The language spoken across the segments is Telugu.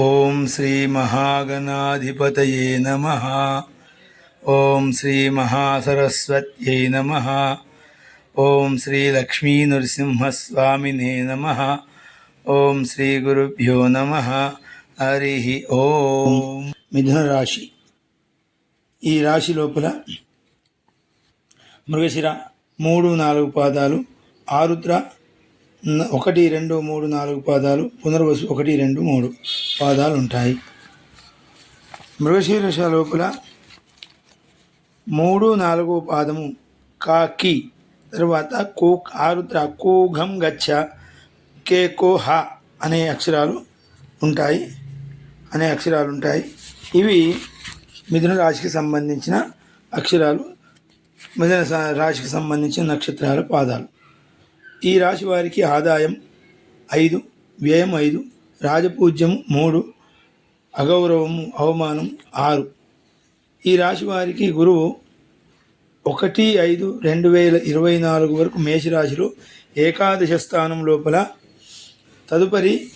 ఓం శ్రీ మహాగణాధిపతయే నమ. ఓం శ్రీ మహాసరస్వత్యై నమ. ఓం శ్రీ లక్ష్మీ నృసింహస్వామినే నమ. ఓం శ్రీ గురుభ్యో నమ. హరి ఓం. మిథున రాశి. ఈ రాశి లోపల మృగశిర మూడు నాలుగు పాదాలు ఆరుద్ర ఒకటి రెండు మూడు నాలుగు పాదాలు పునర్వసు ఒకటి రెండు మూడు. పాదాలు ఉంటాయి మృగశీర్ష లోపల మూడు నాలుగు పాదము కాకి తర్వాత కూ ఆరుద్ర కూఘం గచ్చ కే కో హ అనే అక్షరాలు ఉంటాయి. అనే అక్షరాలు ఉంటాయి ఇవి మిథున రాశికి సంబంధించిన అక్షరాలు. మిథున రాశికి సంబంధించిన నక్షత్రాల పాదాలు. ఈ రాశి వారికి ఆదాయం ఐదు వ్యయం ఐదు రాజపూజ్యం మూడు అగౌరవము అవమానం ఆరు. ఈ రాశి వారికి గురువు ఒకటి ఐదు రెండు వేల ఇరవై నాలుగు వరకు మేషరాశిలో ఏకాదశ స్థానం లోపల తదుపరి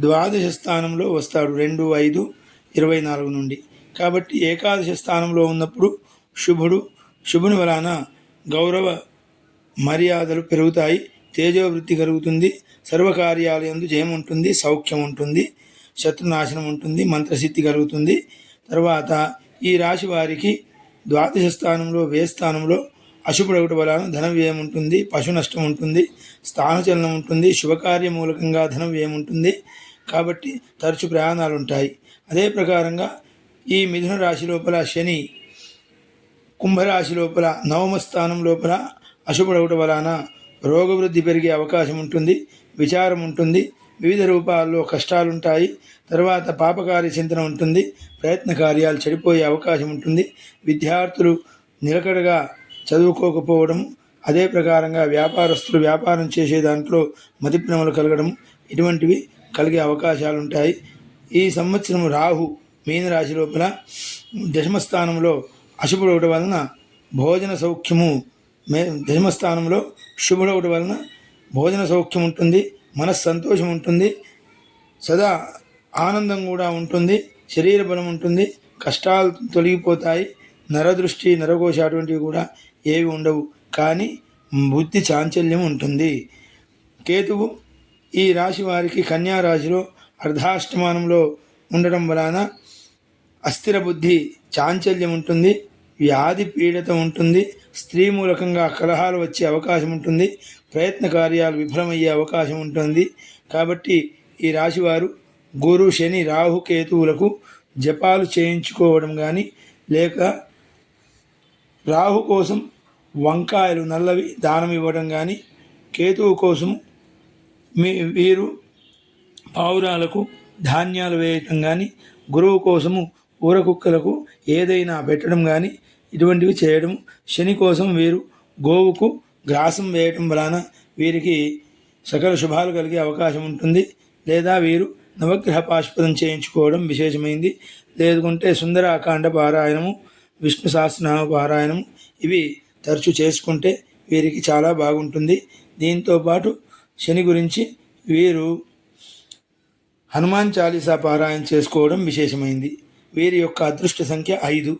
ద్వాదశ స్థానంలో వస్తాడు రెండు ఐదు ఇరవై నాలుగు నుండి. కాబట్టి ఏకాదశ స్థానంలో ఉన్నప్పుడు శుభుడు శుభుని వలన గౌరవ మర్యాదలు పెరుగుతాయి. తేజోవృత్తి కలుగుతుంది. సర్వకార్యాలయందు జయం ఉంటుంది సౌఖ్యం ఉంటుంది శత్రునాశనం ఉంటుంది మంత్రసిద్ధి కలుగుతుంది. తర్వాత ఈ రాశి వారికి ద్వాదశ స్థానంలో వ్యయ స్థానంలో అశుభుడొకటి వలన ధన వ్యయం ఉంటుంది పశు నష్టం ఉంటుంది స్థానచలనం ఉంటుంది శుభకార్య మూలకంగా ధన వ్యయం ఉంటుంది కాబట్టి తరచు ప్రయాణాలు ఉంటాయి అదే ప్రకారంగా ఈ మిథున రాశి లోపల శని కుంభరాశి లోపల నవమ స్థానం లోపల అశుభుడవుట వలన రోగవృద్ధి పెరిగే అవకాశం ఉంటుంది విచారం ఉంటుంది వివిధ రూపాల్లో కష్టాలుంటాయి తర్వాత పాపకార్య చింతన ఉంటుంది ప్రయత్న కార్యాలు చెడిపోయే అవకాశం ఉంటుంది విద్యార్థులు నిలకడగా చదువుకోకపోవడం అదే ప్రకారంగా వ్యాపారస్తులు వ్యాపారం చేసే దాంట్లో మతిభ్రమలు కలగడం ఇటువంటివి కలిగే అవకాశాలు ఉంటాయి ఈ సంవత్సరం రాహు మీనరాశి లోపల దశమస్థానంలో అశుభుడవడం వలన భోజన సౌఖ్యము మే ధర్మస్థానంలో శుభుడవడం వలన భోజన సౌఖ్యం ఉంటుంది మనస్సంతోషం ఉంటుంది సదా ఆనందం కూడా ఉంటుంది శరీర బలం ఉంటుంది కష్టాలు తొలగిపోతాయి నరదృష్టి నరకోశ అటువంటివి కూడా ఏవి ఉండవు. కానీ బుద్ధి చాంచల్యం ఉంటుంది. కేతువు ఈ రాశి వారికి కన్యా రాశిలో అర్ధాష్టమానంలో ఉండడం వలన అస్థిర బుద్ధి చాంచల్యం ఉంటుంది. వ్యాధి పీడత ఉంటుంది. స్త్రీ మూలకంగా కలహాలు వచ్చే అవకాశం ఉంటుంది. ప్రయత్న కార్యాలు విఫలమయ్యే అవకాశం ఉంటుంది. కాబట్టి ఈ రాశివారు గురు శని రాహు కేతువులకు జపాలు చేయించుకోవడం కానీ లేక రాహు కోసం వంకాయలు నల్లవి దానం ఇవ్వడం కానీ కేతువు కోసం మీ వీరు పావురాలకు ధాన్యాలు వేయటం కానీ గురువు కోసము ఊరకుక్కలకు ఏదైనా పెట్టడం కానీ ఇటువంటివి చేయడం శని కోసం వీరు గోవుకు గ్రాసం వేయటం వలన వీరికి సకల శుభాలు కలిగే అవకాశం ఉంటుంది. లేదా వీరు నవగ్రహ పాశుపదం చేయించుకోవడం విశేషమైంది. లేదుకుంటే సుందర అకాండ పారాయణము విష్ణు సహస్రనామ పారాయణము ఇవి తరచూ చేసుకుంటే వీరికి చాలా బాగుంటుంది. దీంతో పాటు శని గురించి వీరు హనుమాన్ చాలీసా పారాయణ చేసుకోవడం విశేషమైంది. వీరి యొక్క అదృష్ట సంఖ్య ఐదు.